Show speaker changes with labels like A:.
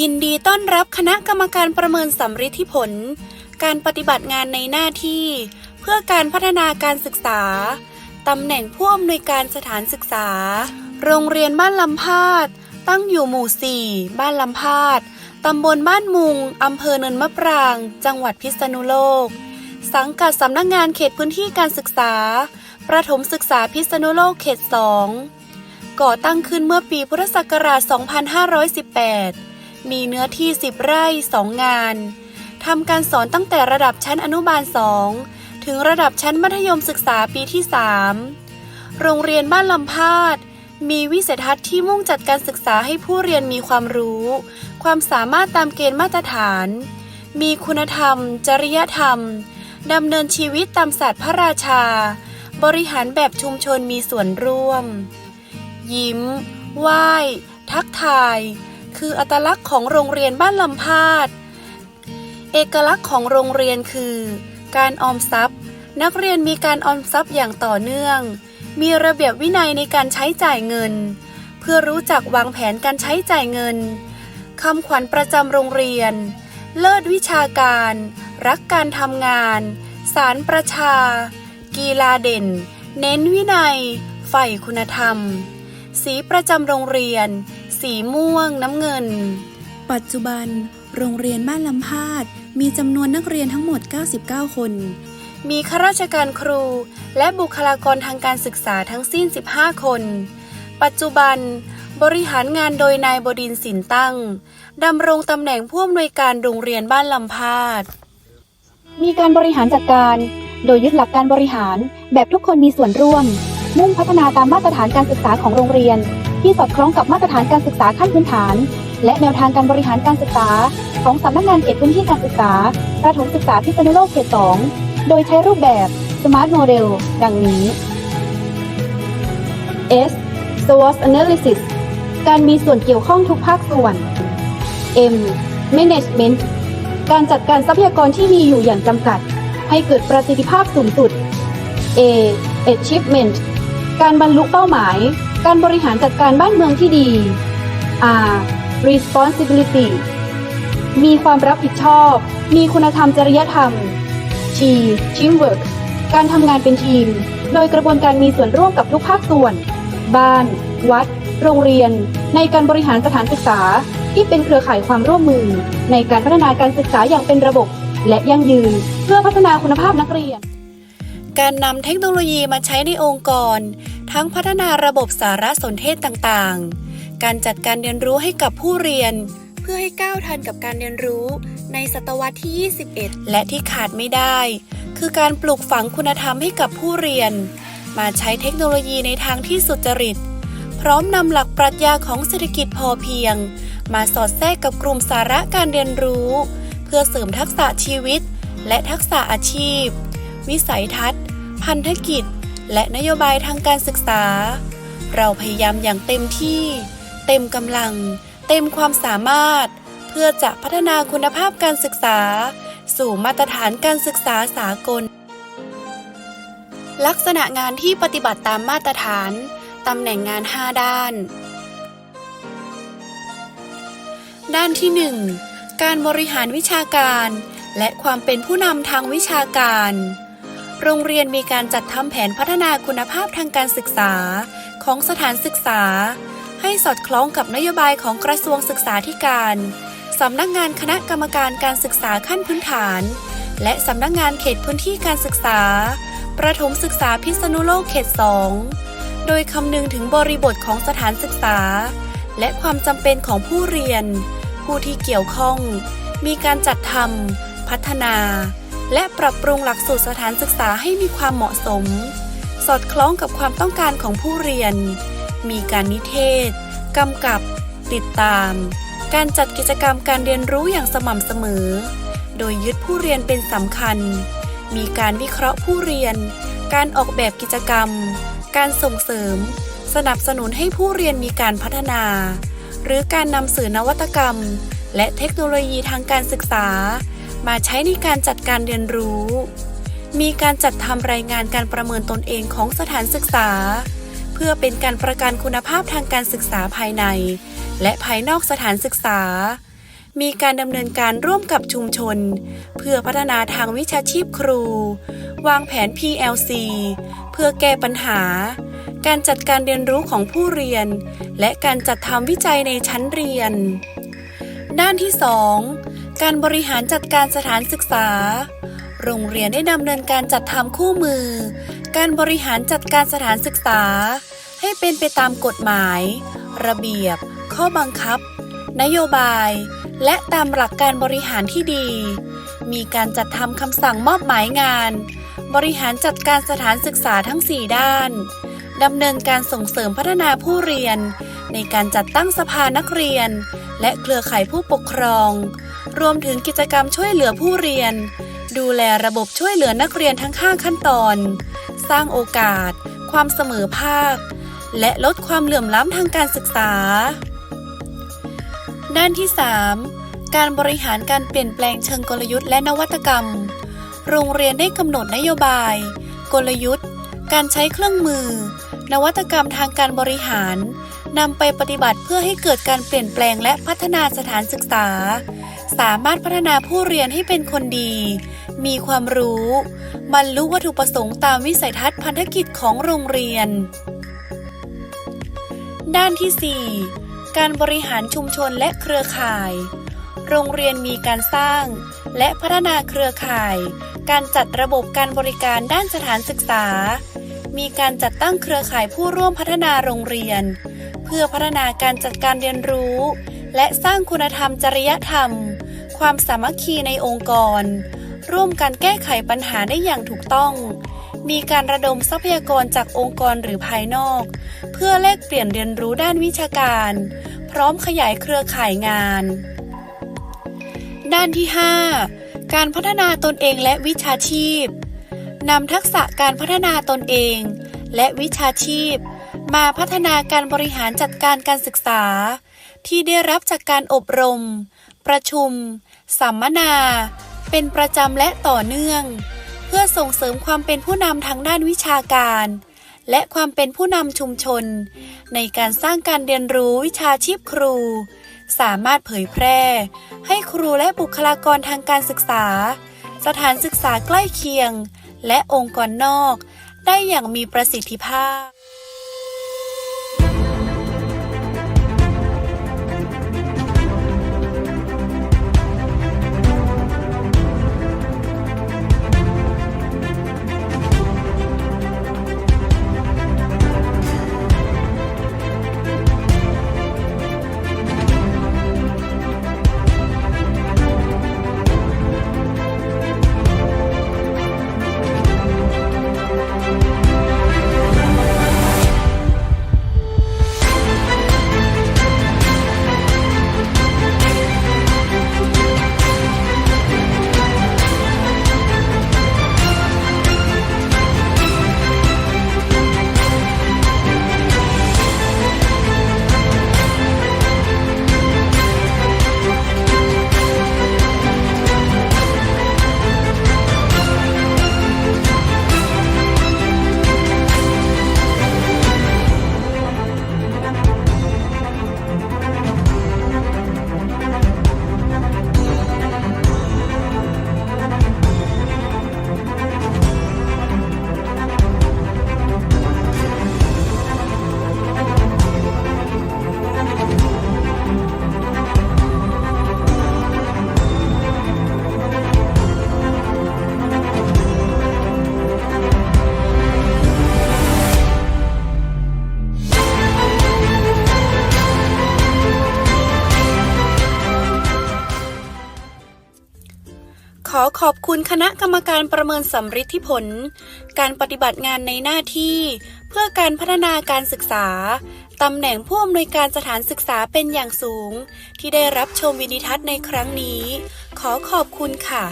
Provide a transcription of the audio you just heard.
A: ยินดีต้อนรับคณะกรรมการประเมินสำฤทธิผล การปฏิบัติงานในหน้าที่ เพื่อการพัฒนาการศึกษา ตำแหน่งผู้อำนวยการสถานศึกษา โรงเรียนบ้านลำพาด ตั้งอยู่หมู่ 4 บ้านลำพาด ตำบลบ้านมุง อำเภอเนินมะปราง จังหวัดพิษณุโลก สังกัดสำนักงงานเขตพื้นที่การศึกษา ประถมศึกษาพิษณุโลกเขต 2 ก่อตั้งขึ้นเมื่อปีพุทธศักราช 2518 มีเนื้อที่ 10 ไร่ 2 งานทำการสอนตั้งแต่ระดับชั้นอนุบาล 2 ถึงระดับชั้นมัธยมศึกษาปีที่ 3 โรงเรียนบ้านลำพาด มีวิสัยทัศน์ที่มุ่งจัดการศึกษาให้ผู้เรียนมีความรู้ ความสามารถตามเกณฑ์มาตรฐาน มีคุณธรรม จริยธรรม ดำเนินชีวิตตามศาสตร์พระราชา บริหารแบบชุมชนมีส่วนร่วม ยิ้ม ไหว้ ทักทาย คืออัตลักษณ์ของโรงเรียนบ้านลำพาด เอกลักษณ์ของโรงเรียนคือ การออมทรัพย์ นักเรียนมีการออมทรัพย์อย่างต่อเนื่อง มีระเบียบวินัยในการใช้จ่ายเงิน เพื่อรู้จักวางแผนการใช้จ่ายเงินคำขวัญประจำโรงเรียน เลิศวิชาการ รักการทำงาน สารประชา กีฬาเด่น เน้นวินัย ใฝ่คุณธรรม สีประจำโรงเรียน สีม่วงน้ำเงิน ปัจจุบัน โรงเรียนบ้านลำพาดมีจำนวนนักเรียนทั้งหมด 99 คน มีข้าราชการครู และบุคลากรทางการศึกษาทั้งสิ้น 15 คน ปัจจุบันบริหารงานโดยนายบดินทร์สินตั้ง ดำรงตำแหน่งผู้อำนวยการโรงเรียนบ้านลำพาด
B: มีการบริหารจัดการ โดยยึดหลักการบริหารแบบทุกคนมีส่วนร่วม มุ่งพัฒนาตามมาตรฐานการศึกษาของโรงเรียน ที่สอดคล้องกับมาตรฐานการศึกษาขั้นพื้นฐาน และแนวทางการบริหารการศึกษา ของสำนักงานเขตพื้นที่การศึกษาประถมศึกษาพิษณุโลกเขต 2 โดยใช้รูปแบบ Smart Model ดังนี้ S SWOT Analysis การมีส่วนเกี่ยวข้องทุกภาคส่วน M Management การจัดการทรัพยากรที่มีอยู่อย่างจำกัด ให้เกิดประสิทธิภาพสูงสุด A Achievement การบรรลุเป้าหมาย การบริหารจัดการบ้านเมืองที่ดี R Responsibility มีความรับผิดชอบ มีคุณธรรมจริยธรรม T Teamwork การทำงานเป็นทีม โดยกระบวนการมีส่วนร่วมกับทุกภาคส่วน บ้าน วัด โรงเรียน ในการบริหารสถานศึกษา ที่เป็นเครือข่ายความร่วมมือ ในการพัฒนาการศึกษาอย่างเป็นระบบ และยั่งยืน เพื่อพัฒนาคุณภาพนักเรียน
A: การนำเทคโนโลยีมาใช้ในองค์กร ทั้งพัฒนาระบบสารสนเทศต่างๆ การจัดการเรียนรู้ให้กับผู้เรียน เพื่อให้ก้าวทันกับการเรียนรู้ในศตวรรษที่ 21 และที่ขาดไม่ได้ คือการปลูกฝังคุณธรรมให้กับผู้เรียน มาใช้เทคโนโลยีในทางที่สุจริต พร้อมนำหลักปรัชญาของเศรษฐกิจพอเพียง มาสอดแทรกกับกลุ่มสาระการเรียนรู้ เพื่อเสริมทักษะชีวิต และทักษะอาชีพ วิสัยทัศน์ พันธกิจ และนโยบายทางการศึกษา เราพยายามอย่างเต็มที่ เต็มกำลัง เต็มความสามารถ เพื่อจะพัฒนาคุณภาพการศึกษา สู่มาตรฐานการศึกษาสากล ลักษณะงานที่ปฏิบัติตามมาตรฐานตำแหน่งงาน 5 ด้าน ด้านที่ 1 การบริหารวิชาการ และความเป็นผู้นำทางวิชาการ โรงเรียนมีการจัดทำแผนพัฒนาคุณภาพทางการศึกษาของสถานศึกษา ให้สอดคล้องกับนโยบายของกระทรวงศึกษาธิการสำนักงานคณะกรรมการการศึกษาขั้นพื้นฐาน และสำนักงานเขตพื้นที่การศึกษา ประถมศึกษาพิษณุโลกเขต 2 โดยคำนึงถึงบริบทของสถานศึกษา และความจำเป็นของผู้เรียน ผู้ที่เกี่ยวข้อง มีการจัดทำพัฒนา และปรับปรุงหลักสูตรสถานศึกษาให้มีความเหมาะสม สอดคล้องกับความต้องการของผู้เรียน มีการนิเทศกำกับ ติดตาม การจัดกิจกรรมการเรียนรู้อย่างสม่ำเสมอ โดยยึดผู้เรียนเป็นสำคัญ มีการวิเคราะห์ผู้เรียน การออกแบบกิจกรรม การส่งเสริม สนับสนุนให้ผู้เรียนมีการพัฒนา หรือการนำสื่อนวัตกรรม และเทคโนโลยีทางการศึกษา มาใช้ในการจัดการเรียนรู้ มีการจัดทำรายงานการประเมินตนเองของสถานศึกษา เพื่อเป็นการประกันคุณภาพทางการศึกษาภายใน และภายนอกสถานศึกษา มีการดำเนินการร่วมกับชุมชน เพื่อพัฒนาทางวิชาชีพครู วางแผน PLC เพื่อแก้ปัญหา การจัดการเรียนรู้ของผู้เรียน และการจัดทำวิจัยในชั้นเรียน ด้านที่ 2 การบริหารจัดการสถานศึกษา โรงเรียนได้ดำเนินการจัดทำคู่มือ การบริหารจัดการสถานศึกษา ให้เป็นไปตามกฎหมาย ระเบียบ ข้อบังคับ นโยบาย และตามหลักการบริหารที่ดี มีการจัดทำคำสั่งมอบหมายงาน บริหารจัดการสถานศึกษาทั้ง 4 ด้าน ดำเนินการส่งเสริมพัฒนาผู้เรียน ในการจัดตั้งสภานักเรียน และเครือข่ายผู้ปกครอง รวมถึงกิจกรรมช่วยเหลือผู้เรียน ดูแลระบบช่วยเหลือนักเรียนทั้ง 5 ขั้นตอน สร้างโอกาส ความเสมอภาค และลดความเหลื่อมล้ำทางการศึกษา ด้านที่ 3 การบริหารการเปลี่ยนแปลงเชิงกลยุทธ์และนวัตกรรม โรงเรียนได้กำหนดนโยบาย กลยุทธ์ การใช้เครื่องมือ นวัตกรรมทางการบริหารนำไปปฏิบัติเพื่อให้เกิดการเปลี่ยนแปลงและพัฒนาสถานศึกษา สามารถพัฒนาผู้เรียนให้เป็นคนดี มีความรู้บรรลุวัตถุประสงค์ตามวิสัยทัศน์พันธกิจของโรงเรียน ด้านที่ 4 การบริหารชุมชนและเครือข่าย โรงเรียนมีการสร้าง และพัฒนาเครือข่าย การจัดระบบการบริการด้านสถานศึกษา มีการจัดตั้งเครือข่ายผู้ร่วมพัฒนาโรงเรียน เพื่อพัฒนาการจัดการเรียนรู้ และสร้างคุณธรรมจริยธรรม ความสามัคคีในองค์กร ร่วมกันแก้ไขปัญหาได้อย่างถูกต้อง มีการระดมทรัพยากรจากองค์กรหรือภายนอก เพื่อแลกเปลี่ยนเรียนรู้ด้านวิชาการ พร้อมขยายเครือข่ายงาน ด้านที่ 5 การพัฒนาตนเองและวิชาชีพ นำทักษะการพัฒนาตนเอง และวิชาชีพ มาพัฒนาการบริหารจัดการการศึกษา ที่ได้รับจากการอบรม ประชุม สัมมนา เป็นประจำและต่อเนื่อง เพื่อส่งเสริมความเป็นผู้นำทางด้านวิชาการ และความเป็นผู้นำชุมชน ในการสร้างการเรียนรู้วิชาชีพครู สามารถเผยแพร่ ให้ครูและบุคลากรทางการศึกษา สถานศึกษาใกล้เคียง และองค์กรนอก ได้อย่างมีประสิทธิภาพ ขอขอบคุณคณะกรรมการประเมินสำฤทธิผล การปฏิบัติงานในหน้าที่ เพื่อการพัฒนาการศึกษา ตำแหน่งผู้อำนวยการสถานศึกษาเป็นอย่างสูง ที่ได้รับชมวินิทัศน์ในครั้งนี้ ขอขอบคุณค่ะ